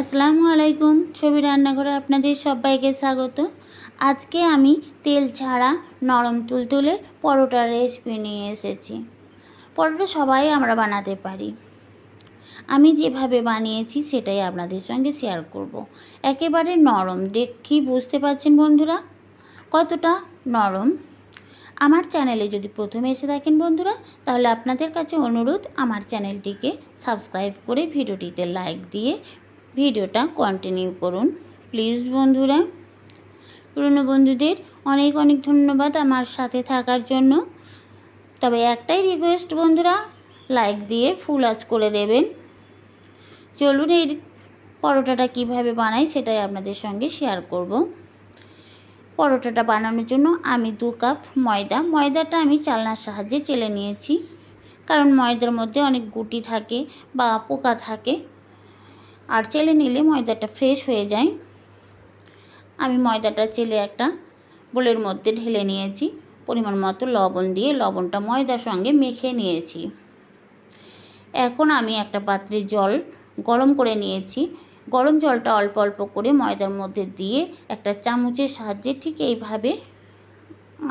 আসসালামু আলাইকুম, ছবি রান্নাঘরে আপনাদের সবাইকে স্বাগত। আজকে আমি তেল ছাড়া নরম তুলতুলে পরোটার রেসিপি নিয়ে এসেছি। পরোটা সবাই আমরা বানাতে পারি। আমি যেভাবে বানিয়েছি সেটাই আপনাদের সঙ্গে শেয়ার করব। একেবারে নরম দেখি বুঝতে পারছেন বন্ধুরা? কতটা নরম? আমার চ্যানেলে যদি প্রথমে এসে থাকেন বন্ধুরা, তাহলে আপনাদের কাছে অনুরোধ, আমার চ্যানেলটিকে সাবস্ক্রাইব করে ভিডিওটিতে লাইক দিয়ে ভিডিওটা কন্টিনিউ করুন। প্লিজ বন্ধুরা, পুরনো বন্ধুদের অনেক অনেক ধন্যবাদ আমার সাথে থাকার জন্য। তবে একটাই রিকোয়েস্ট বন্ধুরা লাইক দিয়ে ফুল আজ করে দেবেন। চলুন এই পরোটাটা কীভাবে বানাই সেটাই আপনাদের সঙ্গে শেয়ার করব। পরোটাটা বানানোর জন্য আমি দু কাপ ময়দা। ময়দাটা আমি চালনার সাহায্যে চেলে নিয়েছি। কারণ ময়দার মধ্যে অনেক গুটি থাকে বা পোকা থাকে। আর চেলে নিলে ময়দাটা ফ্রেশ হয়ে যায়। আমি ময়দাটা চেলে একটা বোলের মধ্যে ঢেলে নিয়েছি। পরিমাণ মতো লবণ দিয়ে লবণটা ময়দার সঙ্গে মেখে নিয়েছি। এখন আমি একটা পাত্রে জল গরম করে নিয়েছি। গরম জলটা অল্প অল্প করে ময়দার মধ্যে দিয়ে একটা চামচের সাহায্যে ঠিক এইভাবে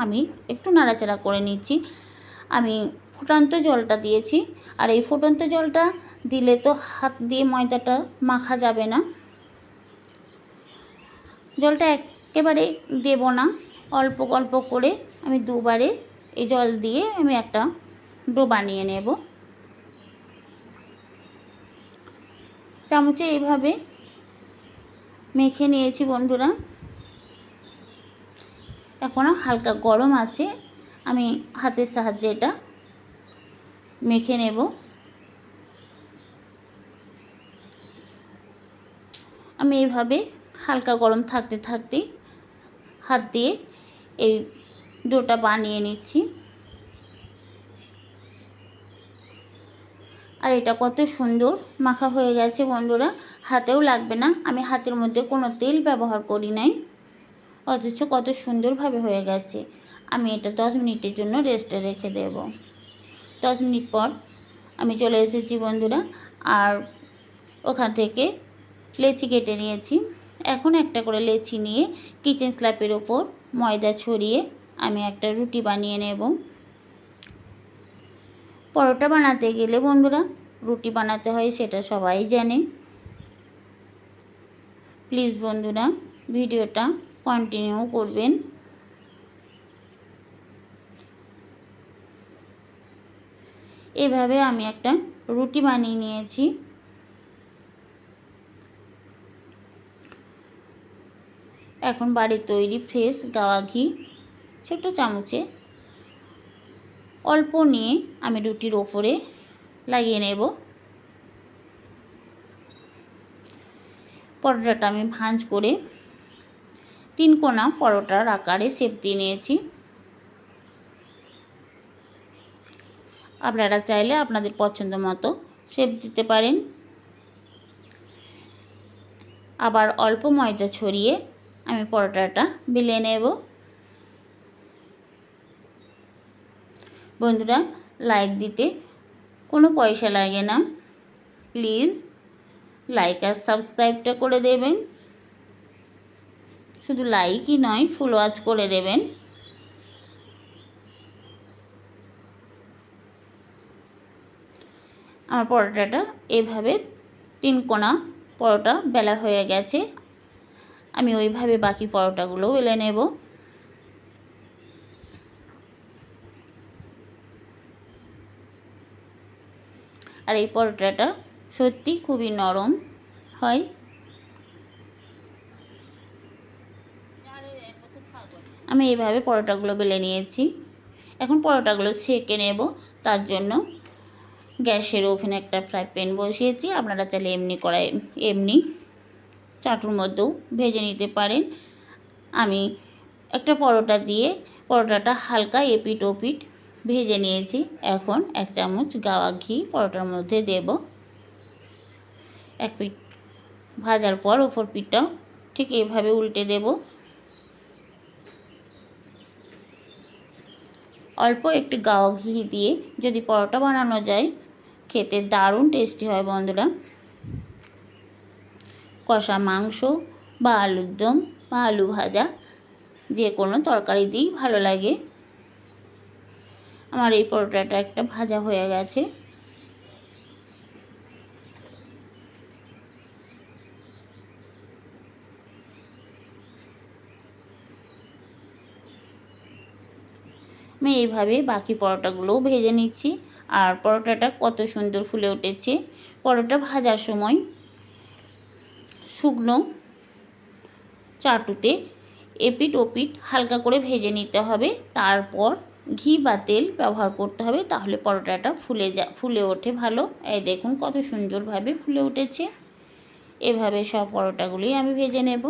আমি একটু নাড়াচাড়া করে নিচ্ছি। আমি ফুটান্ত জলটা দিয়েছি। আর এই ফুটন্ত জলটা দিলে তো হাত দিয়ে ময়দাটা মাখা যাবে না। জলটা একেবারে দেব না। অল্প অল্প করে আমি দুবারে এই জল দিয়ে আমি একটা ডো বানিয়ে নেব। চামচে এইভাবে মেখে নিয়েছি বন্ধুরা। এখনও হালকা গরম আছে। আমি হাতের সাহায্যে এটা মেখে নেব। আমি এইভাবে হালকা গরম থাকতে থাকতে হাত দিয়ে এই ডোটা বানিয়ে নিচ্ছি। আর এটা কত সুন্দর মাখা হয়ে গেছে বন্ধুরা, হাতেও লাগবে না। আমি হাতের মধ্যে কোনো তেল ব্যবহার করি নাই, অথচ কত সুন্দরভাবে হয়ে গেছে। আমি এটা দশ মিনিটের জন্য রেস্টে রেখে দেব। দশ মিনিট পর আমি চলে এসেছি বন্ধুরা। আর ওখান থেকে লেচি কেটে নিয়েছি। এখন একটা করে লেচি নিয়ে কিচেন স্ল্যাপের ওপর ময়দা ছড়িয়ে আমি একটা রুটি বানিয়ে নেব। পরোটা বানাতে গেলে বন্ধুরা, রুটি বানাতে হয় সেটা সবাই জানে। প্লিজ বন্ধুরা, ভিডিওটা কন্টিনিউ করবেন। এভাবে আমি একটা রুটি বানিয়ে নিয়েছি। এখন বাড়ির তৈরি ফ্রেশ গাওয়া ঘি ছোটো চামচে অল্প নিয়ে আমি রুটির ওপরে লাগিয়ে নেব। পরোটাটা আমি ভাঁজ করে তিন কোনা পরোটার আকারে শেপ দিয়ে নিয়েছি। আপনারা চাইলে আপনাদের পছন্দ মতো শেপ দিতে পারেন। আবার অল্প ময়দা ছড়িয়ে আমি পরোটাটা বেলে নেব। বন্ধুরা লাইক দিতে কোনো পয়সা লাগে না। প্লিজ লাইক আর সাবস্ক্রাইবটা করে দেবেন। শুধু লাইকই নয় ফুল ওয়াচ করে দেবেন। আমার পরোটাটা এভাবে তিন কোনা পরোটা বেলা হয়ে গেছে। আমি ওইভাবে বাকি পরোটাগুলো বেলে নেব। আর এই পরোটাটা সত্যি খুবই নরম হয়। আমি এইভাবে পরোটাগুলো বেলে নিয়েছি। এখন পরোটাগুলো সেঁকে নেব, তার জন্য গ্যাসের ওভেনে একটা ফ্রাই প্যান বসিয়েছি। আপনারা চাইলে এমনি কড়াই, এমনি চাটুর মধ্যেও ভেজে নিতে পারেন। আমি একটা পরোটা দিয়ে পরোটাটা হালকা এপিট ওপিট ভেজে নিয়েছি। এখন এক চামচ গাওয়া ঘি পরোটার মধ্যে দেব। এক পিঠ ভাজার পর ওপর পিঠটাও ঠিক এইভাবে উল্টে দেব। অল্প একটু গাওয়া ঘি দিয়ে যদি পরোটা বানানো যায় খেতে দারুণ টেস্টি হয় বন্ধুরা। কষা মাংস বা আলুর দম বা আলু ভাজা, যে কোনো তরকারি দিই ভালো লাগে। আমার এই পরোটাটা একটা ভাজা হয়ে গেছে। আমি এইভাবে বাকি পরোটাগুলোও ভেজে নিচ্ছি। আর পরোটাটা কত সুন্দর ফুলে উঠেছে। পরোটা ভাজার সময় শুকনো চাটুতে এপিট ওপিট হালকা করে ভেজে নিতে হবে। তারপর ঘি বা তেল ব্যবহার করতে হবে, তাহলে পরোটাটা ফুলে যা, ফুলে ওঠে ভালো। এই দেখুন কত সুন্দরভাবে ফুলে উঠেছে। এভাবে সব পরোটাগুলি আমি ভেজে নেব।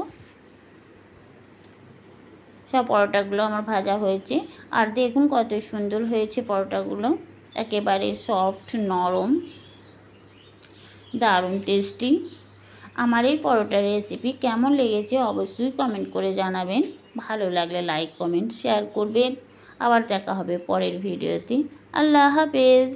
সব পরোটাগুলো আমার ভাজা হয়েছে। আর দেখুন কত সুন্দর হয়েছে পরোটাগুলো। একেবারে সফট নরম, দারুণ টেস্টি আমার এই পরোটার রেসিপি কেমন লেগেছে অবশ্যই কমেন্ট করে জানাবেন। ভালো লাগলে লাইক কমেন্ট শেয়ার করবেন। আবার দেখা হবে পরের ভিডিওতে আল্লাহ হাফেজ।